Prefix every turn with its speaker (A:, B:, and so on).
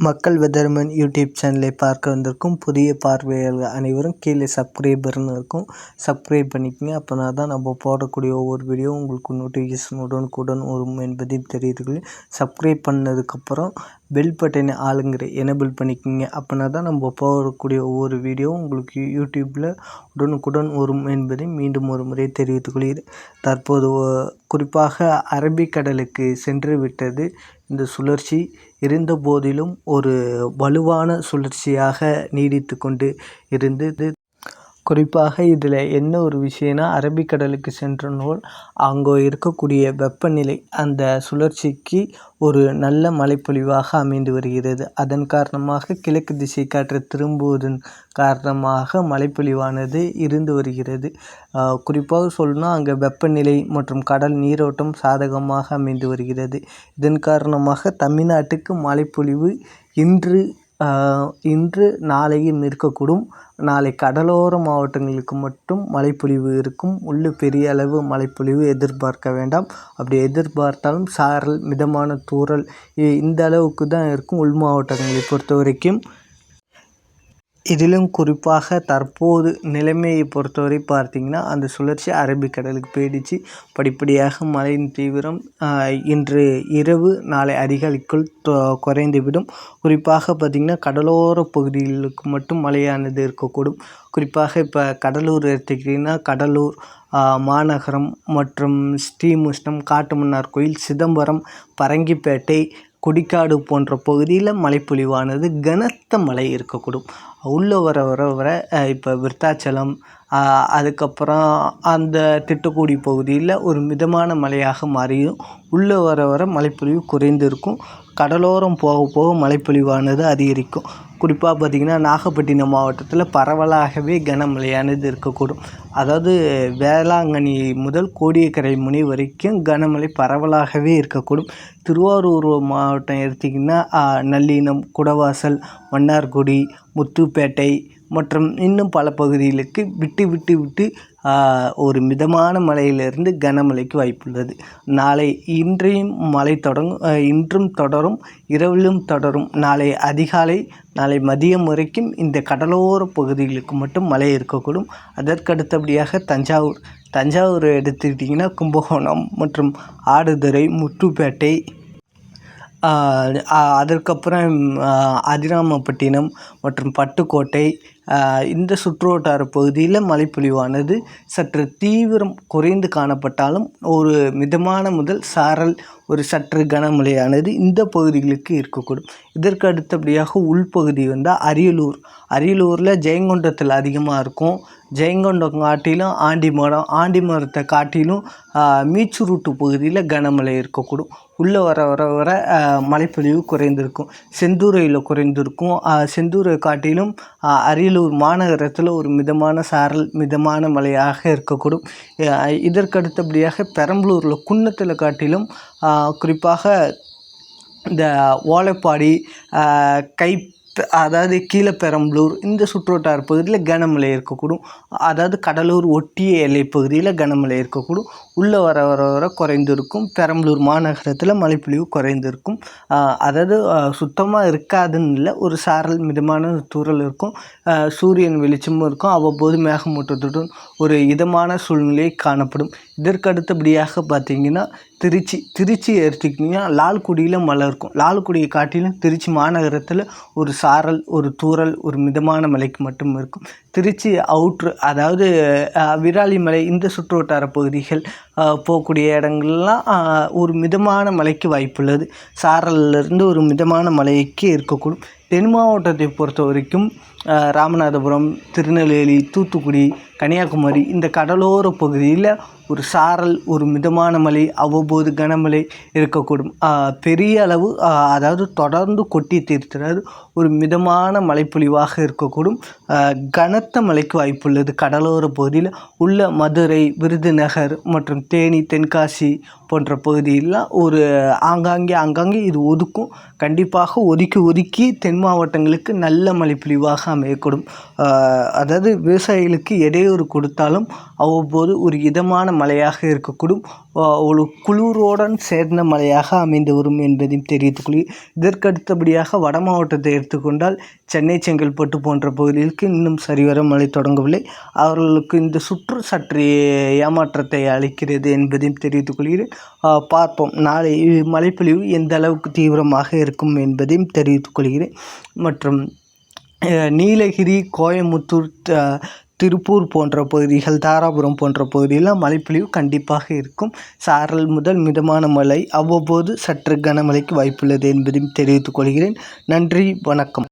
A: மக்கள் weatherman YouTube சேனலை பார்க்க வந்திருக்கும் புதிய பார்வையாளர்கள் அனைவரும் கீழே சப்ஸ்கிரைபர்னு இருக்கும். சப்ஸ்கிரைப் பண்ணிக்கோங்க. அப்போனா தான் நம்ம போடக்கூடிய ஒவ்வொரு வீடியோ உங்களுக்கு நோட்டிஃபிகேஷன் உடனுக்குடன் வரும் என்பதை தெரியுதுகள். சப்ஸ்கிரைப் பண்ணதுக்கப்புறம் பெல் பட்டனை ஆளுங்கிற எனபிள் பண்ணிக்கோங்க. அப்போனா தான் நம்ம போடக்கூடிய ஒவ்வொரு வீடியோ உங்களுக்கு யூடியூப்பில் உடனுக்குடன் வரும் என்பதை மீண்டும் ஒரு முறை தெரிவித்துக் கொள்கிறேன் தற்போது குறிப்பாக அரபிக்கடலுக்கு சென்று விட்டது இந்த சுழற்சி இருந்த போதிலும் ஒரு வலுவான சுழற்சியாக நீடித்து கொண்டு இருந்தது. குறிப்பாக இதில் என்ன ஒரு விஷயம்னா அரபிக்கடலுக்கு சென்ற நூல் அங்கே இருக்கக்கூடிய வெப்பநிலை அந்த சுழற்சிக்கு ஒரு நல்ல மழைப்பொழிவாக அமைந்து வருகிறது. அதன் காரணமாக கிழக்கு திசை காற்று திரும்புவதன் காரணமாக மழைப்பொழிவானது இருந்து வருகிறது. குறிப்பாக சொல்லணும்னா அங்கே வெப்பநிலை மற்றும் கடல் நீரோட்டம் சாதகமாக அமைந்து வருகிறது. இதன் காரணமாக தமிழ்நாட்டுக்கு மழைப்பொழிவு இன்று இன்று நாளையும் இருக்கக்கூடும். நாளை கடலோர மாவட்டங்களுக்கு மட்டும் மழைப்பொழிவு இருக்கும். உள்ள பெரிய அளவு மழைப்பொழிவு எதிர்பார்க்க வேண்டாம். அப்படி எதிர்பார்த்தாலும் சாரல் மிதமான தூறல் இந்த அளவுக்கு தான் இருக்கும் உள் மாவட்டங்களை பொறுத்த வரைக்கும் இதிலும் குறிப்பாக தற்போது நிலைமையை பொறுத்தவரை பார்த்திங்கன்னா அந்த சுழற்சி அரபிக்கடலுக்கு போயிடுச்சு. படிப்படியாக மழையின் தீவிரம் இன்று இரவு நாளை அதிகாலைக்குள் குறைந்துவிடும். குறிப்பாக பார்த்திங்கன்னா கடலோர பகுதிகளுக்கு மட்டும் மழையானது இருக்கக்கூடும். குறிப்பாக இப்போ கடலூர் எடுத்துக்கிட்டிங்கன்னா கடலூர் மாநகரம் மற்றும் ஸ்ரீமுஷ்ணம் காட்டுமன்னார் கோயில் சிதம்பரம் பரங்கிப்பேட்டை கொடிக்காடு போன்ற பகுதியில் மழைப்பொழிவானது கனத்த மழை இருக்கக்கூடும். உள்ளே வர வர வர இப்போ விருத்தாச்சலம் அதுக்கப்புறம் அந்த திட்டக்குடி பகுதியில் ஒரு மிதமான மழையாக மாறியும். உள்ளே வர வர மழைப்பொழிவு குறைந்து இருக்கும் கடலோரம் போக போக மழைப்பொழிவானது அதிகரிக்கும். குறிப்பாக பார்த்திங்கன்னா நாகப்பட்டினம் மாவட்டத்தில் பரவலாகவே கனமழையானது இருக்கக்கூடும். அதாவது வேளாங்கண்ணி முதல் கோடியக்கரை முனை வரைக்கும் கனமழை பரவலாகவே இருக்கக்கூடும். திருவாரூர் மாவட்டம் எடுத்திங்கன்னா நல்லினம் குடவாசல் மன்னார்குடி முத்துப்பேட்டை மற்றும் இன்னும் பல பகுதிகளுக்கு விட்டு விட்டு விட்டு ஒரு மிதமான மழையிலிருந்து கனமழைக்கு வாய்ப்புள்ளது. நாளை இன்றையும் மழை தொடங்கும் இன்றும் தொடரும் இரவிலும் தொடரும். நாளை அதிகாலை நாளை மதியம் வரைக்கும் இந்த கடலோர பகுதிகளுக்கு மட்டும் மழை இருக்கக்கூடும். அதற்கு அடுத்தபடியாக தஞ்சாவூர் தஞ்சாவூர் எடுத்துக்கிட்டிங்கன்னா கும்பகோணம் மற்றும் ஆடுதுறை முத்துப்பேட்டை அதற்கப்புறம் அதிராமப்பட்டினம் மற்றும் பட்டுக்கோட்டை இந்த சுற்றுவட்டார பகுதியில் மழைப்பொழிவானது சற்று தீவிரம் குறைந்து காணப்பட்டாலும் ஒரு மிதமான முதல் சாரல் ஒரு சற்று கனமழையானது இந்த பகுதிகளுக்கு இருக்கக்கூடும். இதற்கு அடுத்தபடியாக உள்பகுதி வந்தால் அரியலூர். அரியலூரில் ஜெயங்கொண்டத்தில் அதிகமாக இருக்கும். ஜெயங்கொண்டம் காட்டிலும் ஆண்டிமரம் ஆண்டிமரத்தை காட்டிலும் மீச்சுருட்டு பகுதியில் கனமழை இருக்கக்கூடும். உள்ளே வர வர வர மழைப்பொழிவு குறைந்திருக்கும். செந்தூரையில் குறைந்திருக்கும். செந்தூரை காட்டிலும் அரியலூர் மாநகரத்தில் ஒரு மிதமான சாரல் மிதமான மழையாக இருக்கக்கூடும். இதற்கு அடுத்தபடியாக பெரம்பலூரில் குன்னத்தில் காட்டிலும் குறிப்பாக இந்த ஓலைப்பாடி கை அதாவது கீழப்பெரம்பலூர் இந்த சுற்றுவட்டார பகுதியில் கனமழை இருக்கக்கூடும். அதாவது கடலூர் ஒட்டிய எல்லை பகுதியில் கனமழை இருக்கக்கூடும். உள்ளே வர வர வர குறைந்திருக்கும். பெரம்பலூர் மாநகரத்தில் மழைப்பொழிவு குறைந்திருக்கும். அதாவது சுத்தமாக இருக்காதுன்னு இல்லை ஒரு சாரல் மிதமான தூரல் இருக்கும். சூரியன் வெளிச்சமும் இருக்கும். அவ்வப்போது மேகமூட்டத்துடன் ஒரு இதமான சூழ்நிலை காணப்படும். இதற்கு அடுத்தபடியாக பார்த்தீங்கன்னா திருச்சி திருச்சி எடுத்துக்கிட்டிங்கன்னா லால்குடியில் மழை இருக்கும். லால்குடியை காட்டிலும் திருச்சி மாநகரத்தில் ஒரு சாரல் ஒரு தூரல் ஒரு மிதமான மலைக்கு மட்டும் இருக்கும். திருச்சி அவுட்ரு அதாவது விராலிமலை இந்த சுற்றுவட்டார பகுதிகள் போகக்கூடிய இடங்கள்லாம் ஒரு மிதமான மலைக்கு வாய்ப்புள்ளது. சாரல்லேருந்து ஒரு மிதமான மலைக்கு இருக்கக்கூடும். தென் மாவட்டத்தை பொறுத்த வரைக்கும் ராமநாதபுரம் திருநெல்வேலி தூத்துக்குடி கன்னியாகுமரி இந்த கடலோர பகுதியில் ஒரு சாரல் ஒரு மிதமான மழை அவ்வப்போது கனமழை இருக்கக்கூடும். பெரிய அளவு அதாவது தொடர்ந்து கொட்டி தீர்த்துறாது ஒரு மிதமான மழைப்பொழிவாக இருக்கக்கூடும். கனத்த மழைக்கு வாய்ப்புள்ளது கடலோர பகுதியில் உள்ள மதுரை விருதுநகர் மற்றும் தேனி தென்காசி போன்ற பகுதியெல்லாம் ஒரு ஆங்காங்கே ஆங்காங்கே இது ஒதுக்கும். கண்டிப்பாக ஒதுக்கி ஒதுக்கி தென் மாவட்டங்களுக்கு நல்ல மழைப்பொழிவாக அமையக்கூடும். அதாவது விவசாயிகளுக்கு இடையூறு கொடுத்தாலும் அவ்வப்போது ஒரு இதமான மலையாக இருக்கக்கூடும். ஒரு குளிரோடன் சேர்ந்த மலையாக அமைந்து வரும் என்பதையும் தெரிவித்துக் கொள்கிறேன் இதற்கு அடுத்தபடியாக வட மாவட்டத்தை எடுத்துக்கொண்டால் சென்னை செங்கல்பட்டு போன்ற பகுதிகளுக்கு இன்னும் சரிவர மழை தொடங்கவில்லை. அவர்களுக்கு இந்த சுற்று சற்று ஏமாற்றத்தை அளிக்கிறது என்பதையும் தெரிவித்துக் கொள்கிறேன் பார்ப்போம். நாளை மழைப்பொழிவு எந்த அளவுக்கு தீவிரமாக இருக்கும் என்பதையும் தெரிவித்துக் கொள்கிறேன் மற்றும் நீலகிரி கோயமுத்தூர் திருப்பூர் போன்ற பகுதிகள் தாராபுரம் போன்ற பகுதியெல்லாம் மழைப்பொழிவு கண்டிப்பாக இருக்கும். சாரல் முதல் மிதமான மழை அவ்வப்போது சற்று கனமழைக்கு வாய்ப்புள்ளது என்பதையும் தெரிவித்துக் கொள்கிறேன். நன்றி வணக்கம்.